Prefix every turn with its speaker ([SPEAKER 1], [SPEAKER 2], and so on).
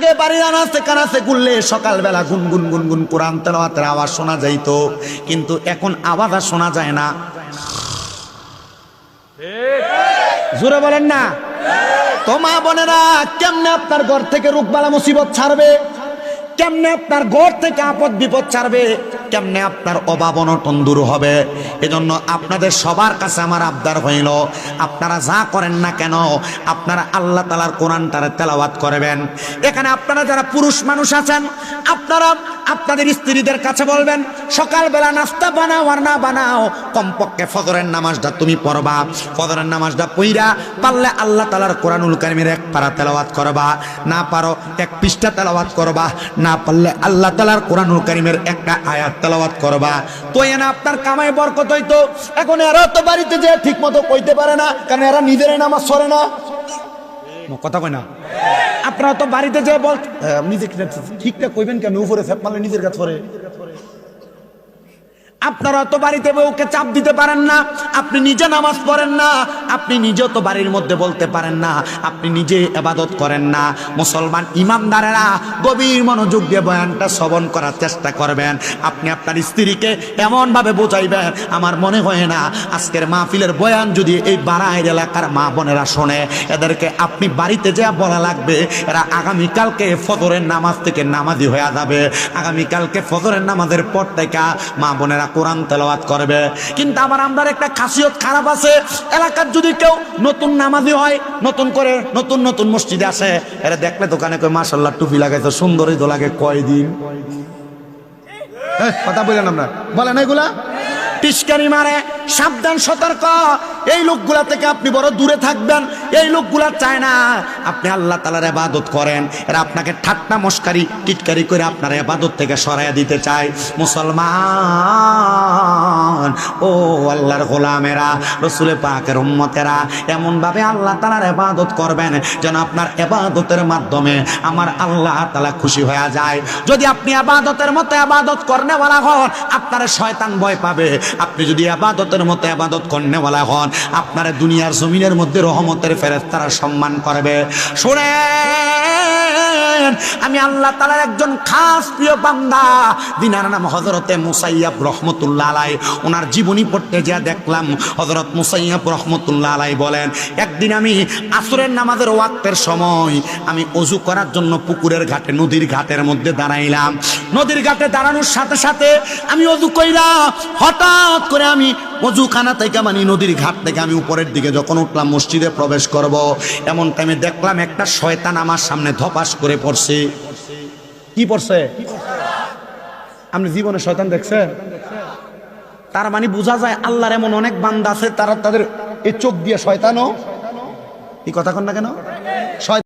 [SPEAKER 1] আগে বাড়ির আনাচে কানাচে ঘুরলে সকালবেলা গুনগুন গুনগুন কোরআন তেলাওয়াতের আওয়াজ শোনা যাইত। কিন্তু এখন আওয়াজ আর শোনা যায় না। জোরে বলেন না? তোমা বোনেরা কেমনে আপনার ঘর থেকে রোগবালা মুসিবত ছাড়বে? কেমনে আপনার ঘর থেকে আপদ বিপদ ছাড়বে? কেমনে আপনার অভাব অনটন দূর হবে? এজন্য আপনাদের সবার কাছে আমার আবদার হইল, আপনারা যা করেন না কেন, আপনারা আল্লাহ তালার কোরআনটারে তেলাওয়াত করবেন। এখানে আপনারা যারা পুরুষ মানুষ আছেন, আপনারা আপনাদের স্ত্রীদের কাছে বলবেন, সকালবেলা নাস্তা বানাও আর না বানাও। কমপক্ষে ফজরের নামাজটা তুমি পড়বা। ফজরের নামাজটা পইরা পারলে আল্লাহ তালার কোরআনুল কারিমের এক পারা তেলাওয়াত করবা। না পারো, এক পৃষ্ঠা তেলাওয়াত করবা। না পারলে আল্লাহ তালার কোরআনুল কারিমের একটা আয়াত তেলাওয়াত করবা। তো এনা আপনার কামাই বরকত হইতো। এখন এরা তো বাড়িতে যে ঠিক মতো কইতে পারে না, কারণ এরা নিজেরাই নামাজ সরে না। কথা কয় না। আপনারা তো বাড়িতে যে বল নিজে নিজে ঠিকঠাক কইবেন কেন উপরে ফেপ মারলে নিজের কাছে আপনারা তো বাড়িতে বউকে চাপ দিতে পারেন না, আপনি নিজে নামাজ পড়েন না, আপনি নিজে তো বাড়ির মধ্যে বলতে পারেন না, আপনি নিজে এবাদত করেন না। মুসলমান ইমানদারেরা গভীর মনোযোগ দিয়ে বয়ানটা শ্রবণ করার চেষ্টা করবেন। আপনি আপনার স্ত্রীকে এমনভাবে বোঝাইবেন, আমার মনে হয় না, আজকের মাহফিলের বয়ান যদি এই বাড়াইর এলাকার মা বোনেরা শোনে, এদেরকে আপনি বাড়িতে যা বলা লাগবে, এরা আগামীকালকে ফজরের নামাজ থেকে নামাজি হয়ে যাবে। আগামীকালকে ফজরের নামাজের পর থেকে মা বোনেরা কোরআন তেলাওয়াত করবে। কিন্তু আমার আমদার একটা খাসিয়ত খারাপ আছে। এলাকার যদি কেউ নতুন নামাজি হয় নতুন করে নতুন নতুন মসজিদে আসে এরা দেখলে দোকানে কয় মাসাল্লাহ টুপি লাগাইছে সুন্দরই তো লাগে কয়দিন? কথা বললেন আমরা। বলেন এগুলা? টিস্কারি মারে সাবধান, সতর্ক। এই লোকগুলা থেকে আপনি বড় দূরে থাকবেন। এই লোকগুলা চায় না আপনি আল্লাহ তালার আবাদত করেন। এরা আপনাকে ঠাট্টা, মস্কারি, টিটকারি করে আপনার আবাদত থেকে সরাইয়া দিতে চায়। মুসলমান, ও আল্লাহর গোলামেরা রসুলে পাকের উম্মতেরা, এমনভাবে আল্লাহ তালার আবাদত করবেন যেন আপনার আবাদতের মাধ্যমে আমার আল্লাহ তালা খুশি হয়ে যায়। যদি আপনি আবাদতের মতো আবাদত করনেওয়ালা হন, আপনার শয়তান ভয় পাবে। আপনি যদি আবাদতের মতো আবাদত করনেওয়ালা হন। আপনার দুনিয়ার জমিনের মধ্যে রহমতের ফেরেস তারা সম্মান করবে। শোনেন, আমি আল্লাহ তালার একজন খাস প্রিয় বান্দা। দিনার নাম হজরতে মুসাইয়াব রহমতুল্লাহ আলাই ওনার জীবনী পড়তে যা দেখলাম হজরত মুসাইয়াব রহমতুল্লাহ আলাই বলেন, একদিন আমি আসরের নামাজের ওয়াক্তের সময় আমি অজু করার জন্য পুকুরের ঘাটে, নদীর ঘাটের মধ্যে দাঁড়াইলাম। নদীর ঘাটে দাঁড়ানোর সাথে সাথে আমি অজু কইলাম হঠাৎ করে আমি অজুখানা থেকে মানে নদীর ঘাট থেকে আমি উপরের দিকে যখন উঠলাম, মসজিদে প্রবেশ করব, এমন টাইমে দেখলাম একটা শয়তান আমার সামনে ধপাস করে পড়ছে। কি পড়ছে? আপনি জীবনে শয়তান দেখছেন? তার মানে বোঝা যায় আল্লাহর এমন অনেক বান্দা আছে, তারা তাদের এই চোখ দিয়ে শয়তানও। এই কথা কন না কেন?